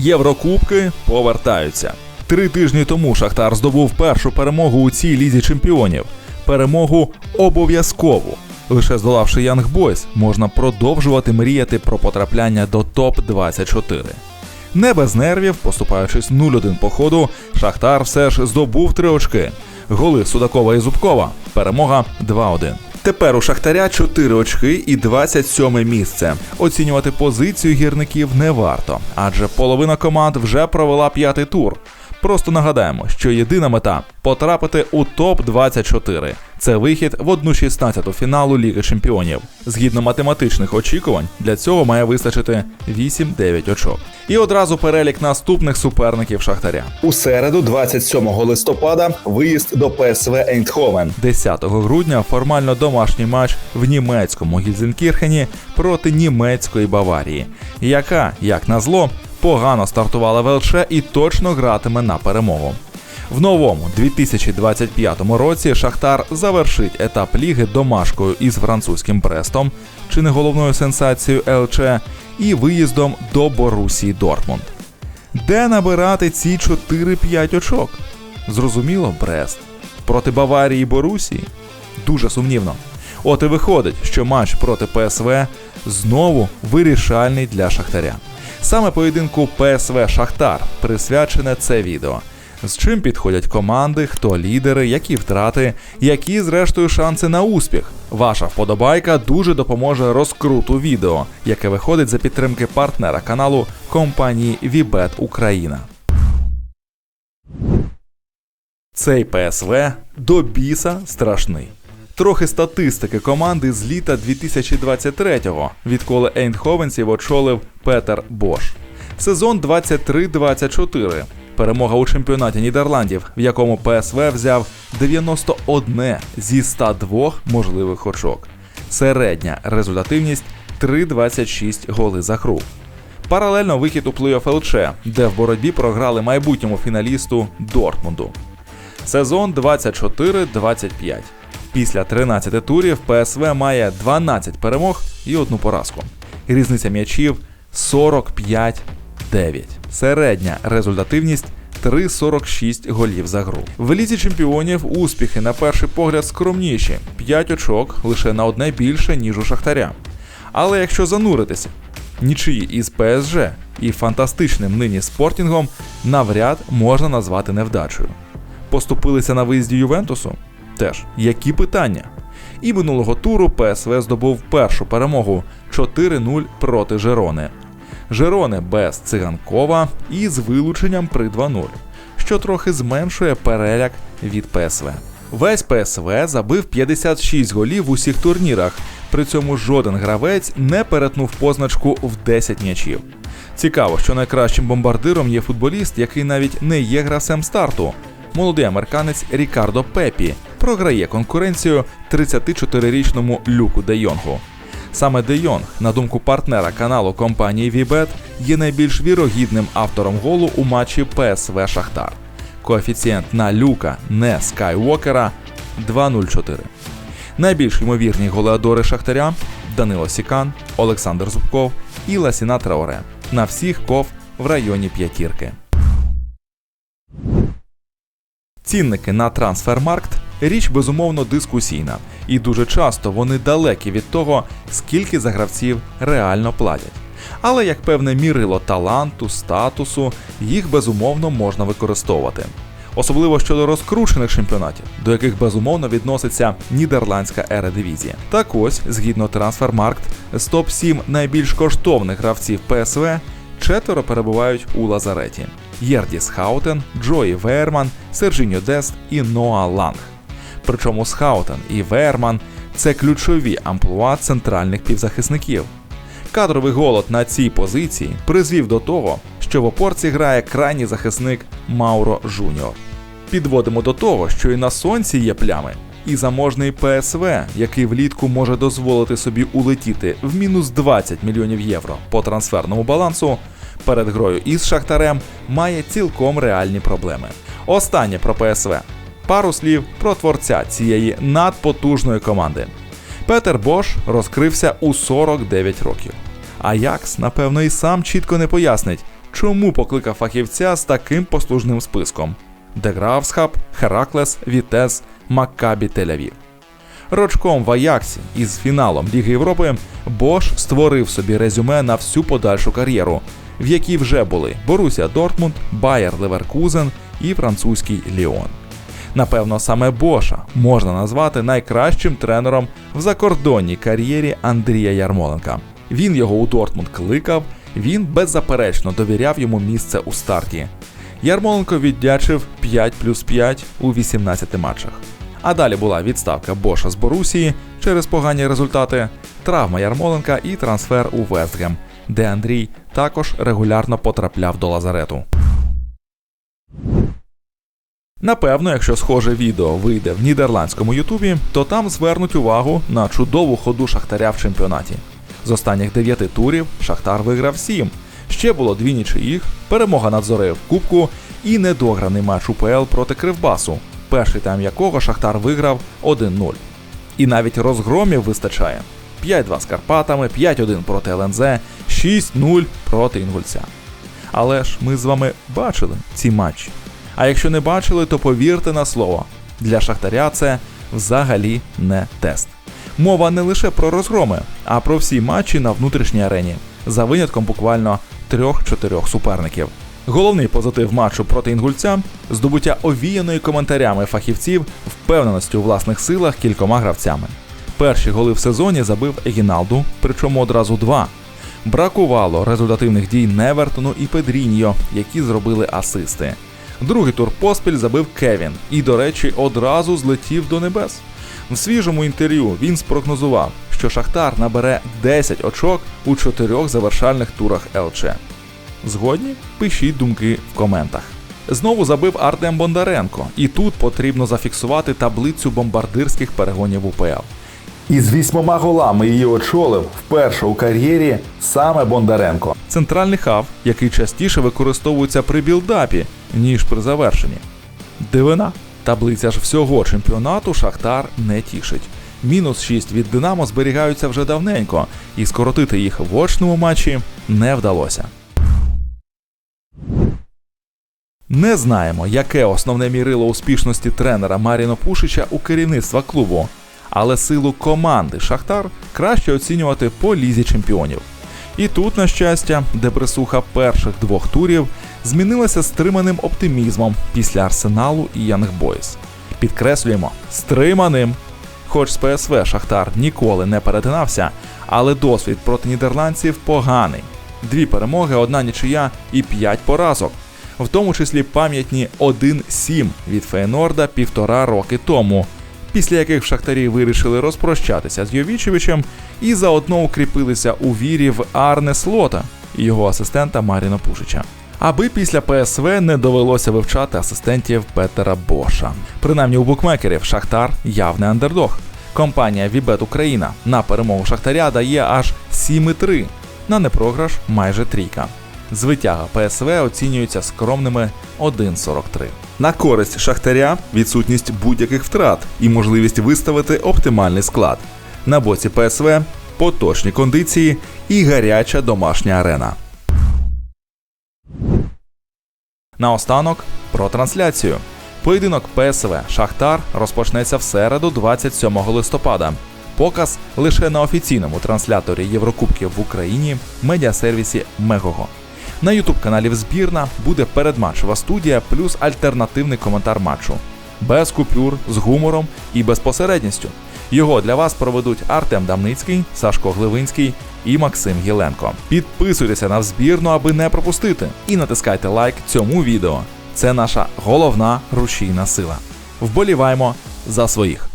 Єврокубки повертаються. Три тижні тому Шахтар здобув першу перемогу у цій лізі чемпіонів. Перемогу обов'язкову. Лише здолавши Янг Бойс, можна продовжувати мріяти про потрапляння до топ-24. Не без нервів, поступаючись 0-1 по ходу, Шахтар все ж здобув три очки. Голи Судакова і Зубкова. Перемога 2-1. Тепер у Шахтаря 4 очки і 27 місце. Оцінювати позицію гірників не варто, адже половина команд вже провела п'ятий тур. Просто нагадаємо, що єдина мета потрапити у топ 24 Це вихід в 1-16 фіналу Ліги Чемпіонів. Згідно математичних очікувань, для цього має вистачити 8-9 очок. І одразу перелік наступних суперників Шахтаря. У середу, 27 листопада, виїзд до ПСВ Ейндховен. 10 грудня формально домашній матч в німецькому Гільзенкірхені проти німецької Баварії, яка, як назло, погано стартувала в ЛЧ і точно гратиме на перемогу. В новому 2025 році Шахтар завершить етап ліги домашкою із французьким Брестом, чи не головною сенсацією ЛЧ, і виїздом до Борусії Дортмунд. Де набирати ці 4-5 очок? Зрозуміло, Брест. Проти Баварії і Борусії? Дуже сумнівно. От і виходить, що матч проти ПСВ знову вирішальний для Шахтаря. Саме поєдинку ПСВ Шахтар присвячене це відео. З чим підходять команди, хто лідери, які втрати, які зрештою шанси на успіх. Ваша вподобайка дуже допоможе розкруту відео, яке виходить за підтримки партнера каналу компанії Вібет Україна. Цей ПСВ до біса страшний. Трохи статистики команди з літа 2023-го, відколи Ейндховенців очолив Петер Бош. Сезон 23-24. Перемога у чемпіонаті Нідерландів, в якому ПСВ взяв 91 зі 102 можливих очок. Середня результативність 3,26 голи за гру. Паралельно вихід у плей-офф ЛЧ, де в боротьбі програли майбутньому фіналісту Дортмунду. Сезон 24-25. Після 13 турів ПСВ має 12 перемог і одну поразку. Різниця м'ячів 45-9. Середня результативність 3,46 голів за гру. В лізі чемпіонів успіхи на перший погляд скромніші 5 очок лише на одне більше, ніж у Шахтаря. Але якщо зануритися, нічиї із ПСЖ і фантастичним нині спортінгом навряд можна назвати невдачею. Поступилися на виїзді Ювентусу? Теж які питання? І минулого туру ПСВ здобув першу перемогу 4-0 проти Жерони. Жерони без циганкова і з вилученням при 2-0, що трохи зменшує переляк від ПСВ. Весь ПСВ забив 56 голів в усіх турнірах. При цьому жоден гравець не перетнув позначку в 10 м'ячів. Цікаво, що найкращим бомбардиром є футболіст, який навіть не є гравцем старту. Молодий американець Рікардо Пепі програє конкуренцію 34-річному Люку Де Йонгу. Саме Де Йонг, на думку партнера каналу компанії Вібет, є найбільш вірогідним автором голу у матчі ПСВ Шахтар. Коефіцієнт на Люка, не Скайуокера 2.04. Найбільш ймовірні голеадори Шахтаря Данило Сікан, Олександр Зубков і Ласіна Траоре. На всіх ков в районі п'ятірки. Цінники на трансфермаркт річ безумовно дискусійна, і дуже часто вони далекі від того, скільки за гравців реально платять. Але як певне мірило таланту, статусу, їх безумовно можна використовувати. Особливо щодо розкручених чемпіонатів, до яких безумовно відноситься нідерландська ередивізія. Так ось, згідно трансфермаркт, з топ-7 найбільш коштовних гравців ПСВ четверо перебувають у лазареті: Єрдіс Хаутен, Джої Верман, Сержіньо Дест і Ноа Ланг. Причому Схаутен і Верман це ключові амплуа центральних півзахисників. Кадровий голод на цій позиції призвів до того, що в опорці грає крайній захисник Мауро Жуніор. Підводимо до того, що і на сонці є плями, і заможний ПСВ, який влітку може дозволити собі улетіти в мінус 20 мільйонів євро по трансферному балансу, перед грою із Шахтарем має цілком реальні проблеми. Останнє про ПСВ. Пару слів про творця цієї надпотужної команди. Петер Бош розкрився у 49 років. Аякс, напевно, і сам чітко не пояснить, чому покликав фахівця з таким послужним списком: Деграфсхаб, Хераклес, Вітес, Маккабі Тель-Авів. Рочком в Аяксі із фіналом Ліги Європи Бош створив собі резюме на всю подальшу кар'єру, в якій вже були Борусія Дортмунд, Байер Леверкузен і французький Ліон. Напевно, саме Боша можна назвати найкращим тренером в закордонній кар'єрі Андрія Ярмоленка. Він його у Дортмунд кликав, він беззаперечно довіряв йому місце у старті. Ярмоленко віддячив 5 плюс 5 у 18 матчах. А далі була відставка Боша з Борусії через погані результати, травма Ярмоленка і трансфер у Вестгем, де Андрій також регулярно потрапляв до лазарету. Напевно, якщо схоже відео вийде в нідерландському Ютубі, то там звернуть увагу на чудову ходу Шахтаря в чемпіонаті. З останніх дев'яти турів Шахтар виграв сім. Ще було дві нічиїх, перемога над Зорею в Кубку і недограний матч УПЛ проти Кривбасу, перший тайм якого Шахтар виграв 1-0. І навіть розгромів вистачає. 5-2 з Карпатами, 5-1 проти ЛНЗ, 6-0 проти Інгульця. Але ж ми з вами бачили ці матчі. А якщо не бачили, то повірте на слово. Для Шахтаря це взагалі не тест. Мова не лише про розгроми, а про всі матчі на внутрішній арені, за винятком буквально трьох-чотирьох суперників. Головний позитив матчу проти інгульця здобуття овіяної коментарями фахівців впевненості у власних силах кількома гравцями. Перші голи в сезоні забив Егіналду, причому одразу два. Бракувало результативних дій Невертону і Педріньо, які зробили асисти. Другий тур поспіль забив Кевін і, до речі, одразу злетів до небес. В свіжому інтерв'ю він спрогнозував, що Шахтар набере 10 очок у чотирьох завершальних турах ЛЧ. Згодні? Пишіть думки в коментах. Знову забив Артем Бондаренко, і тут потрібно зафіксувати таблицю бомбардирських перегонів УПЛ. Із вісьмома голами її очолив вперше у кар'єрі саме Бондаренко. Центральний хав, який частіше використовується при білдапі, ніж при завершенні. Дивина. Таблиця ж всього чемпіонату Шахтар не тішить. Мінус 6 від Динамо зберігаються вже давненько, і скоротити їх в очному матчі не вдалося. Не знаємо, яке основне мірило успішності тренера Маріно Пушича у керівництва клубу, але силу команди Шахтар краще оцінювати по лізі чемпіонів. І тут, на щастя, депресуха перших двох турів змінилася стриманим оптимізмом після Арсеналу і Янгбойс. Підкреслюємо, стриманим. Хоч з ПСВ Шахтар ніколи не перетинався, але досвід проти нідерландців поганий. Дві перемоги, одна нічия і п'ять поразок, в тому числі пам'ятні 1-7 від Фейнорда півтора роки тому, після яких Шахтарі вирішили розпрощатися з Йовічевичем і заодно укріпилися у вірі в Арне Слота і його асистента Маріна Пушича. Аби після ПСВ не довелося вивчати асистентів Петера Боша. Принаймні у букмекерів Шахтар явний андердог. Компанія Вібет Україна на перемогу Шахтаря дає аж 7,3, на непрограш майже трійка. Звитяга ПСВ оцінюється скромними 1,43. На користь Шахтаря відсутність будь-яких втрат і можливість виставити оптимальний склад. На боці ПСВ поточні кондиції і гаряча домашня арена. Наостанок про трансляцію. Поєдинок ПСВ Шахтар розпочнеться в середу, 27 листопада. Показ лише на офіційному трансляторі Єврокубків в Україні медіасервісі Мегого. На ютуб-каналі Збірна буде передматчева студія плюс альтернативний коментар матчу. Без купюр, з гумором і безпосередністю. Його для вас проведуть Артем Дамницький, Сашко Гливинський і Максим Гіленко. Підписуйтеся на збірну, аби не пропустити, і натискайте лайк цьому відео. Це наша головна рушійна сила. Вболіваємо за своїх.